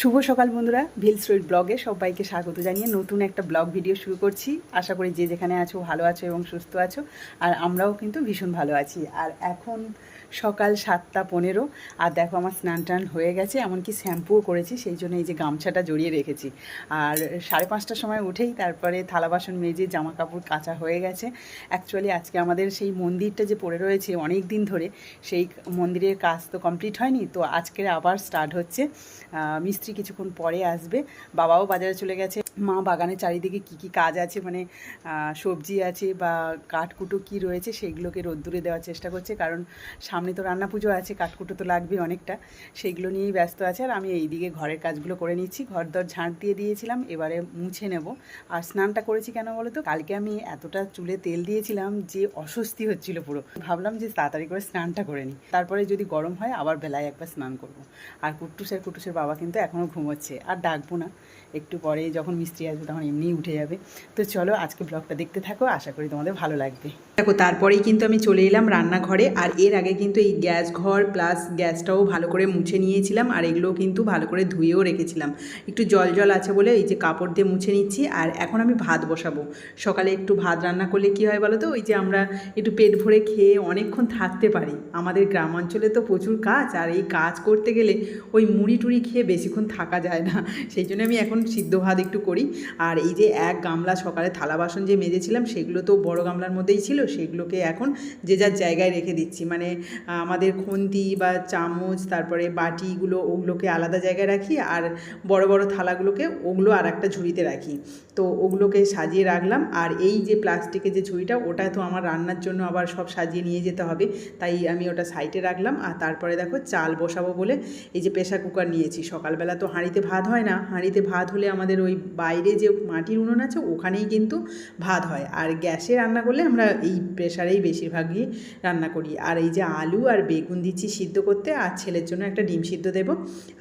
শুভ সকাল বন্ধুরা, ভিল স্ট্রিট ব্লগে সবাইকে স্বাগত জানিয়ে নতুন একটা ব্লগ ভিডিও শুরু করছি। আশা করি যে যেখানে আছো ভালো আছো এবং সুস্থ আছো, আর আমরাও কিন্তু ভীষণ ভালো আছি। আর এখন সকাল সাতটা পনেরো। আর দেখো আমার স্নান টান হয়ে গেছে, এমনকি শ্যাম্পুও করেছি, সেই জন্য এই যে গামছাটা জড়িয়ে রেখেছি। আর সাড়ে পাঁচটার সময় উঠেই তারপরে থালা বাসন মেজে জামা কাপড় কাচা হয়ে গেছে। অ্যাকচুয়ালি আজকে আমাদের সেই মন্দিরটা যে পড়ে রয়েছে অনেক দিন ধরে, সেই মন্দিরের কাজ তো কমপ্লিট হয়নি। তো আজকের আবার স্টার্ট হচ্ছে। মিস্ত্রি কিছুক্ষণ পরে আসবে। বাবাও বাজারে চলে গেছে। মা বাগানের চারিদিকে কি কি কাজ আছে? মানে সবজি আছে বা কাঠকুটো কি রয়েছে সেইগুলোকে রোদ্দুরে দেওয়ার চেষ্টা করছে। কারণ সামনে তো রান্না পুজো আছে, কাঠকুটো তো লাগবে অনেকটা। সেইগুলো নিয়েই ব্যস্ত আছে আর আমি এইদিকে ঘরের কাজগুলো করে নিচ্ছি। ঘর দর ঝাঁট দিয়ে দিয়েছিলাম, এবারে মুছে নেব। আর স্নানটা করেছি কেন বলো তো কালকে আমি এতটা চুলে তেল দিয়েছিলাম যে অস্বস্তি হচ্ছিল পুরো। ভাবলাম যে তাড়াতাড়ি করে স্নানটা করে নিই। তারপরে যদি গরম হয়, আবার বেলায় একবার স্নান করব। আর কুট্টুসের কুট্টুসের বাবা কিন্তু এখনও ঘুমোচ্ছে। আর ডাকবো না। একটু পরে যখন মিস্ত্রি আসবে তখন এমনিই উঠে যাবে। তো চলো আজকে ব্লগটা দেখতে থাকো, আশা করি তোমাদের ভালো লাগবে। দেখো, তারপরেই কিন্তু আমি চলে এলাম রান্নাঘরে, আর এর আগে কিন্তু এই গ্যাস ঘর প্লাস গ্যাসটাও ভালো করে মুছে নিয়েছিলাম, আর এগুলো কিন্তু ভালো করে ধুয়েও রেখেছিলাম। একটু জল জল আছে বলে এই যে কাপড় দিয়ে মুছে নিচ্ছি, আর এখন আমি ভাত বসাবো। সকালে একটু ভাত রান্না করলে কি হয় বলো তো, ওই যে আমরা একটু পেট ভরে খেয়ে অনেকক্ষণ থাকতে পারি। আমাদের গ্রাম অঞ্চলে তো প্রচুর কাজ, আর এই কাজ করতে গেলে ওই মুড়ি টুড়ি খেয়ে বেশিক্ষণ থাকা যায় না। সেই জন্য আমি এখন সিদ্ধ ভাত একটু করি আর এই যে এক গামলা সকালে থালা বাসন যে মেজেছিলাম, সেগুলো তো বড় গামলার মধ্যেই ছিল, সেগুলোকে এখন যে যার জায়গায় রেখে দিচ্ছি। মানে আমাদের খুন্তি বা চামচ, তারপরে বাটিগুলো, ওগুলোকে আলাদা জায়গায় রাখি, আর বড় বড় থালাগুলোকে ওগুলো আর একটা ঝুড়িতে রাখি। তো ওগুলোকে সাজিয়ে রাখলাম, আর এই যে প্লাস্টিকের যে ঝুড়িটা, ওটা তো আমার রান্নার জন্য আবার সব সাজিয়ে নিয়ে যেতে হবে। তাই আমি ওটা সাইডে রাখলাম, আর তারপরে দেখো চাল বসাবো বলে এই যে প্রেশার কুকার নিয়েছি। সকালবেলা তো হাঁড়িতে ভাত হয় না, হাঁড়িতে ভাত হলে আমাদের ওই বাইরে যে মাটির উনুন আছে ওখানেই কিন্তু ভাত হয়। আর গ্যাসে রান্না করলে আমরা এই প্রেশারেই বেশিরভাগই রান্না করি। আর এই যে আলু আর বেগুন দিচ্ছি সিদ্ধ করতে, আর ছেলের জন্য একটা ডিম সিদ্ধ দেব।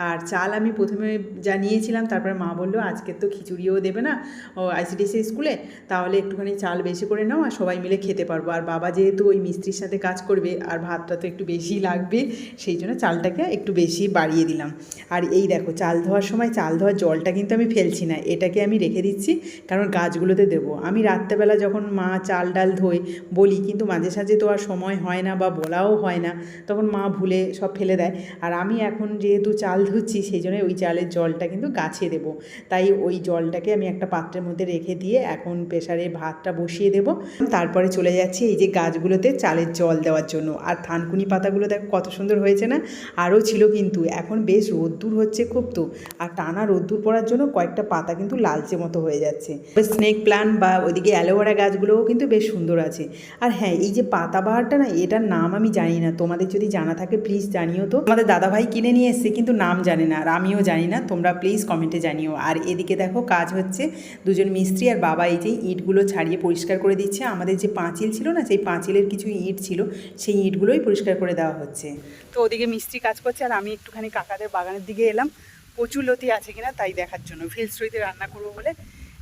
আর চাল আমি প্রথমে যা নিয়েছিলাম তারপরে মা বলল, আজকে তো খিচুড়িও দেবে না ও আইসিডিসি স্কুলে, তাহলে একটুখানি চাল বেশি করে নাও, আর সবাই মিলে খেতে পারব। আর বাবা যেহেতু ওই মিস্ত্রির সাথে কাজ করবে, আর ভাতটা তো একটু বেশি লাগবে, সেই জন্য চালটাকে একটু বেশি বাড়িয়ে দিলাম। আর এই দেখো, চাল ধোয়ার সময় চাল ধোয়ার জলটা কিন্তু আমি ফেলছি না এটাকে আমি রেখে দিচ্ছি, কারণ গাছগুলোতে দেবো। আমি রাত্রেবেলা যখন মা চাল ডাল ধোয় বলি, কিন্তু মাঝে সাঝে তো আর সময় হয় না বা বলাও হয় না, তখন মা ভুলে সব ফেলে দেয়। আর আমি এখন যেহেতু চাল ধুচ্ছি, সেই জন্য ওই চালের জলটা কিন্তু গাছে দেবো। তাই ওই জলটাকে আমি একটা পাত্রের মধ্যে রেখে দিয়ে এখন প্রেশারে ভাতটা বসিয়ে দেবো। তারপরে চলে যাচ্ছি এই যে গাছগুলোতে চালের জল দেওয়ার জন্য। আর থানকুনি পাতাগুলো দেখো কত সুন্দর হয়েছে না? আরও ছিল কিন্তু। এখন বেশ রোদ্দুর হচ্ছে খুব তো। আর টানা রোদ্দুর পড়ার জন্য কয়েকটা পাতা কিন্তু লালচে মতো হয়ে যাচ্ছে। স্নেক প্লান্ট বা ওইদিকে অ্যালোভেরা গাছগুলোও কিন্তু বেশ সুন্দর আছে। আর হ্যাঁ এই যে পাতাবাহারটা না, এটার নাম আমি জানি না। তোমাদের যদি জানা থাকে প্লিজ জানিও তো। আমাদের দাদাভাই কিনে নিয়ে এসছে, কিন্তু নাম জানে না, আর আমিও জানি না। তোমরা প্লিজ কমেন্টে জানিও। আর এদিকে দেখো, কাজ হচ্ছে দুজন মিস্ত্রি আর বাবা এই যে ইটগুলো ছাড়িয়ে পরিষ্কার করে দিচ্ছে। আমাদের যে পাঁচিল ছিল না, সেই পাঁচিলের কিছু ইট ছিল, সেই ইটগুলোই পরিষ্কার করে দেওয়া হচ্ছে। তো ওদিকে মিস্ত্রি কাজ করছে, আর আমি একটুখানি কাকাদের বাগানের দিকে এলাম। কচুর লতি আছে কিনা তাই দেখার জন্য। ফিলস্ট্রিতে রান্না করব বলে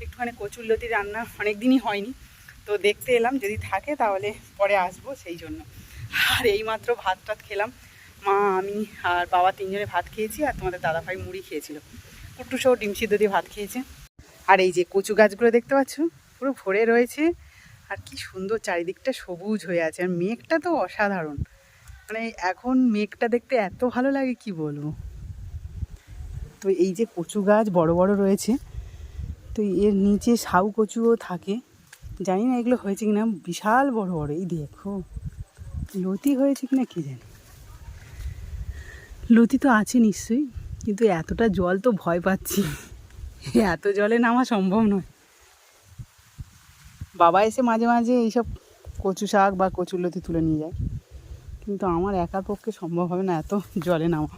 একটুখানি কচুর লতি রান্না অনেক দিনই হয়নি। তো দেখতে এলাম, যদি থাকে তাহলে পরে আসব সেই জন্য। আর এইমাত্র ভাত টাত খেলাম। মা, আমি আর বাবা তিনজনে ভাত খেয়েছি আর তোমাদের দাদাভাই মুড়ি খেয়েছিল। কুট্টু সহ ডিম সিদ্ধ দিয়ে ভাত খেয়েছে। আর এই যে কচু গাছগুলো দেখতে পাচ্ছ, পুরো ভরে রয়েছে। আর কি সুন্দর চারিদিকটা সবুজ হয়ে আছে। আর মেঘটা তো অসাধারণ। মানে এখন মেঘটা দেখতে এত ভালো লাগে, কি বলব? তো এই যে কচু গাছ বড় বড় রয়েছে, তো এর নিচে সাউ কচুও থাকে। জানি না এগুলো হয়েছে কিনা, বিশাল বড় বড়, এই দেখো। লতি হয়েছে কিনা কি জানি? লতি তো আছে নিশ্চয়ই, কিন্তু এতটা জল তো ভয় পাচ্ছি। এত জলে নামা সম্ভব নয়। বাবা এসে মাঝে মাঝে এইসব কচু শাক বা কচুর লতি তুলে নিয়ে যায়, কিন্তু আমার একার পক্ষে সম্ভব হবে না এত জলে নামা।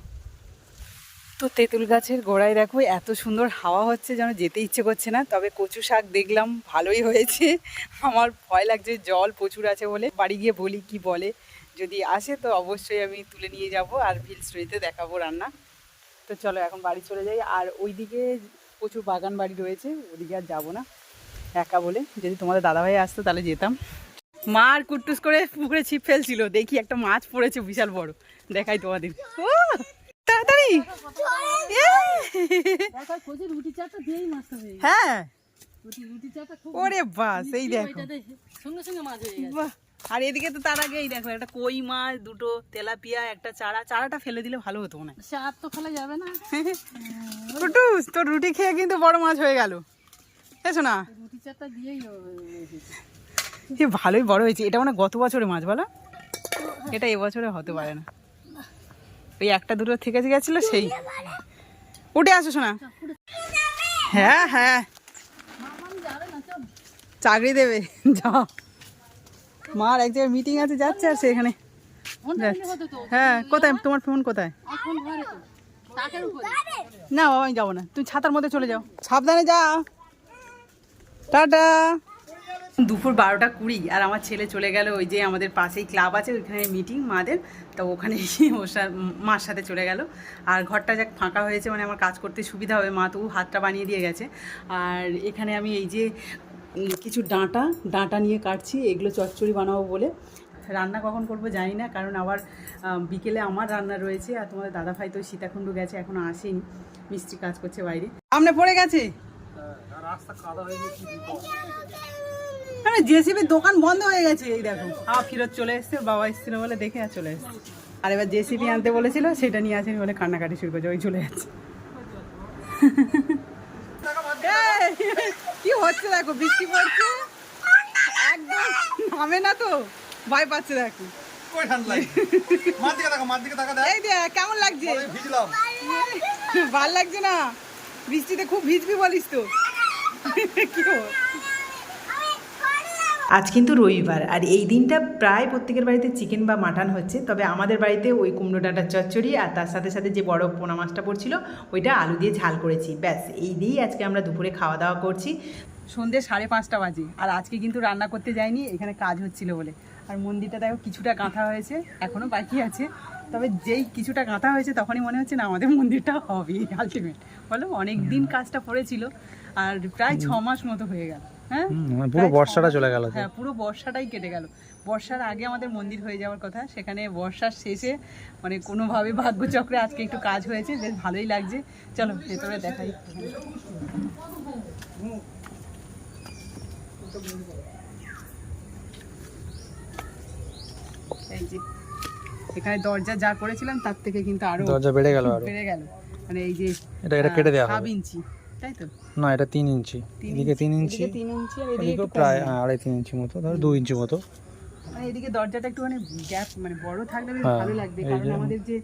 তো তেঁতুল গাছের গোড়ায় দেখো, এত সুন্দর হাওয়া হচ্ছে যেন যেতে ইচ্ছে করছে না। তবে কচু শাক দেখলাম, ভালোই হয়েছে। আমার ভয় লাগছে, জল প্রচুর আছে বলে। বাড়ি গিয়ে বলি কি বলে। যদি আসে তো অবশ্যই আমি তুলে নিয়ে যাব আর ভিল স্টোরিতে দেখাবো রান্না। তো চলো এখন বাড়ি চলে যাই। আর ওইদিকে প্রচুর বাগান বাড়ি রয়েছে, ওদিকে আর যাব না। একা বলে। যদি তোমাদের দাদাভাই আসতো তাহলে যেতাম। মা আর কুট্টুস করে পুকুরে ছিপ ফেলছিল। দেখি একটা মাছ পড়েছে, বিশাল বড়। দেখাই তোমাদের। রুটি হয়ে। ওরে বাস এই দেখো। আর এদিকে তো তার আগে এই দেখো একটা কই মাছ দুটো তেলাপিয়া একটা চারা। চারাটা ফেলে দিলে ভালো হতো মনে আর তো ফেলা যাবে না। কুটুস তোর রুটি খেয়ে কিন্তু বড় মাছ হয়ে গেল। এসো না রুটি চাটা দিয়েই ভালোই বড় হয়েছে। এটা মানে গত বছরের মাছ বলো? এটা এবছরে হতে পারে না। ওই একটা দুটো থেকে গেছিল সেই। উঠে আসো শোনা হ্যাঁ হ্যাঁ। চাকরি দেবে। যাও। মার, এক জায়গায় মিটিং আছে, যাচ্ছে আর সেখানে হ্যাঁ কোথায়? তোমার ফোন কোথায়? না, বাবা, আমি যাব না। তুমি ছাতার মধ্যে চলে যাও। সাবধানে যা টাটা। দুপুর বারোটা কুড়ি আর আমার ছেলে চলে গেল ওই যে আমাদের পাশেই ক্লাব আছে, ওইখানে মিটিং মাদের। তো ওখানে ওর মার সাথে চলে গেল। আর ঘরটা যাক ফাঁকা হয়েছে মানে আমার কাজ করতে সুবিধা হবে, মা তো হাতটা বানিয়ে দিয়ে গেছে। আর এখানে আমি এই যে কিছু ডাঁটা ডাঁটা নিয়ে কাটছি, এগুলো চচ্চড়ি বানাবো বলে। রান্না কখন করব জানি না, কারণ আবার বিকেলে আমার রান্না রয়েছে আর তোমাদের দাদা ভাই তো সীতাকুণ্ড গেছে, এখনও আসেনি। মিস্ত্রি কাজ করছে বাইরে। সামনে পড়ে গেছে? আরে জেসিবির দোকান বন্ধ হয়ে গেছে এই দেখো। আ ফিরত চলে এসছে বাবা এসেছিল বলে দেখে আর চলে এসছে। আর এবার জেসিবি আনতে বলেছিল সেটা নিয়ে আসেনি বলে কান্নাকাটি শুরু করছে ওই চলে যাচ্ছে। এই, কি হচ্ছে দেখো বৃষ্টি পড়ছে? একদম নামে না তো ভয় পাচ্ছে দেখো। কেমন লাগছে? ভালো লাগছে না? বৃষ্টিতে খুব ভিজবি বলিস তো। কি? আজ কিন্তু রবিবার আর এই দিনটা প্রায় প্রত্যেকের বাড়িতে চিকেন বা মাটন হচ্ছে। তবে আমাদের বাড়িতে ওই কুমড়ো ডাঁটার চচ্চড়ি আর তার সাথে সাথে যে বড় পোনা মাছটা পড়ছিল ওইটা আলু দিয়ে ঝাল করেছি। ব্যাস এই দিয়েই আজকে আমরা দুপুরে খাওয়া দাওয়া করছি। সন্ধ্যে সাড়ে পাঁচটা বাজে আর আজকে কিন্তু রান্না করতে যাইনি এখানে কাজ হচ্ছিল বলে। আর মন্দিরটা দেখো কিছুটা গাঁথা হয়েছে এখনও বাকি আছে। তবে যেই কিছুটা গাঁথা হয়েছে তখনই মনে হচ্ছে না আমাদের মন্দিরটা হবে আলটিমেট বলো অনেক দিন কাজটা পড়েছিল আর প্রায় ছ মাস মতো হয়ে গেল। হ্যাঁ? মানে পুরো বর্ষাটা চলে গেল হ্যাঁ পুরো বর্ষাটাই কেটে গেল। বর্ষার আগে আমাদের মন্দির হয়ে যাওয়ার কথা সেখানে বর্ষার শেষে মানে কোনোভাবে ভাগ্যচক্রে আজকে একটু কাজ হয়েছে বেশ ভালোই লাগছে। চলো ভেতরে দেখাই। এই যে এখানে দরজা যা করেছিলাম তার থেকে কিন্তু আরও দরজা বেড়ে গেল বেড়ে গেল। মানে এই যে এটা এটা কেটে দেওয়া হবে। ইঞ্চি। তাই তো? না এটা তিন ইঞ্চি। এদিকে তিন ইঞ্চি এদিকে তিন ইঞ্চি আর এদিকে। প্রায় আড়াই তিন ইঞ্চি মতো ধর দু ইঞ্চি মতো। মানে এদিকে দরজাটা একটু মানে গ্যাপ মানে বড় থাকলে বেশ হ্যাঁ, ভালো লাগবে কারণ আমাদের যে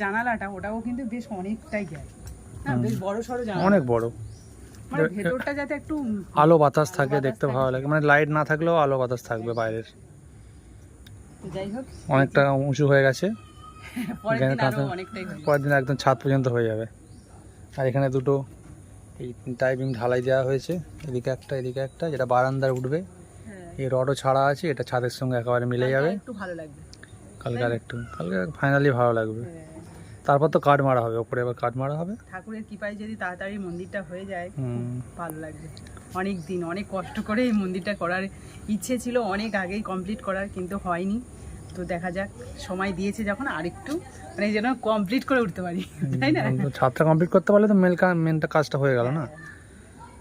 জানালাটা ওটাও কিন্তু বেশ অনেকটাই গ্যাপ হ্যাঁ বেশ বড় সড়ো জানালা। অনেক বড়। মানে ভেতরটা যাতে একটু আলো বাতাস থাকে দেখতে ভালো লাগে। মানে লাইট না থাকলেও আলো বাতাস থাকবে বাইরের। যাই হোক অনেকটা উঁচু হয়ে গেছে। পরের দিন একদম ছাদ পর্যন্ত হয়ে যাবে। আর এখানে দুটো এই টাইপিং ঢালাই দেওয়া হয়েছে। এদিকে একটা এদিকে একটা যেটা বারান্দার উঠবে। হ্যাঁ। এই রডও ছাড়া আছে এটা ছাদের সঙ্গে একেবারে মিলে যাবে। একটু ভালো লাগবে। কালকে আর একটু কালকে ফাইনালি ভালো লাগবে। হ্যাঁ। তারপর তো কাঠ মারা হবে ওপরে আবার কাঠ মারা হবে। ঠাকুরের কৃপায় যদি তাড়াতাড়ি মন্দিরটা হয়ে যায়। ভালো লাগবে। অনেক দিন অনেক কষ্ট করে এই মন্দিরটা করার ইচ্ছে ছিল অনেক আগেই কমপ্লিট করার কিন্তু হয়নি। তো দেখা যাক সময় দিয়েছে যখন আরেকটু মানে যেন কমপ্লিট করে উঠতে পারি তাই না? তো ছাদটা কমপ্লিট করতে পারলে তো মেল মেনটা কাজটা হয়ে গেল না?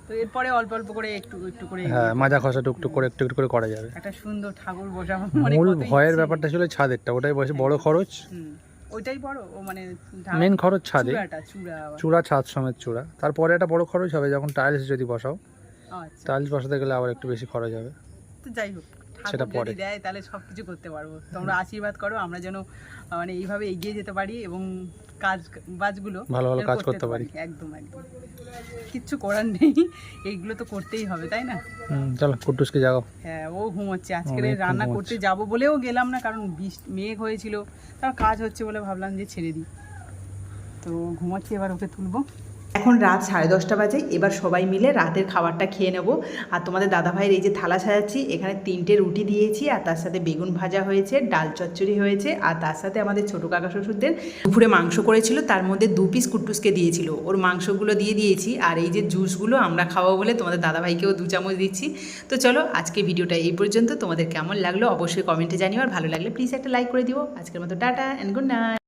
তো এরপরে অল্প অল্প করে একটু একটু করে হ্যাঁ মাজা খসা টুকটুক করে একটু একটু করে করা যাবে। একটা সুন্দর ঠাকুর বসাবো মানে মূল ভয়ের ব্যাপারটা ছিল ছাদেরটা ওটাই বসে বড় খরচ। হুম, ওইটাই বড় ও মানে মেন খরচ ছাদে। চূড়া চূড়া ছাদ সমেত চূড়া। তারপরে একটা বড় খরচ হবে যখন টাইলস যদি বসাও আচ্ছা। টাইলস বসাতে গেলে আবার একটু বেশি খরচ হবে। তো যাই হোক। সেটা পরে। দেয় তাহলে সব কিছু করতে পারব। তোমরা আশীর্বাদ করো আমরা যেন মানে এইভাবে এগিয়ে যেতে পারি এবং কাজ বাজগুলো ভালো ভালো কাজ করতে পারি। একদম একদম। কিচ্ছু করার নেই এইগুলো তো করতেই হবে তাই না? চলো কুটুসকে যাও। হ্যাঁ ও ঘুমোচ্ছে। আজকে রান্না করতে যাব বলেও গেলাম না কারণ বৃষ্টি মেঘ হয়েছিল। তার কাজ হচ্ছে বলে ভাবলাম যে ছেড়ে দিই। তো ঘুমাচ্ছি এবার ওকে তুলবো। এখন রাত সাড়ে দশটা বাজে, এবার সবাই মিলে রাতের খাবারটা খেয়ে নেব। আর তোমাদের দাদাভাইয়ের এই যে থালা সাজাচ্ছি, এখানে তিনটে রুটি দিয়েছি, আর তার সাথে বেগুন ভাজা হয়েছে, ডাল চচ্চড়ি হয়েছে, আর তার সাথে আমাদের ছোটো কাকা শ্বশুরদের দুপুরে মাংস করেছিল, তার মধ্যে দু পিস কুট্টুসকে দিয়েছিল। ওর মাংসগুলো দিয়ে দিয়েছি, আর এই যে জুসগুলো আমরা খাওয়াবো বলে তোমাদের দাদাভাইকেও দু চামচ দিচ্ছি। তো চলো আজকে ভিডিওটা এই পর্যন্ত। তোমাদের কেমন লাগল অবশ্যই কমেন্টে জানিও, আর ভালো লাগলে প্লিজ একটা লাইক করে দিও। আজকের মতো টাটা অ্যান্ড গুড নাইট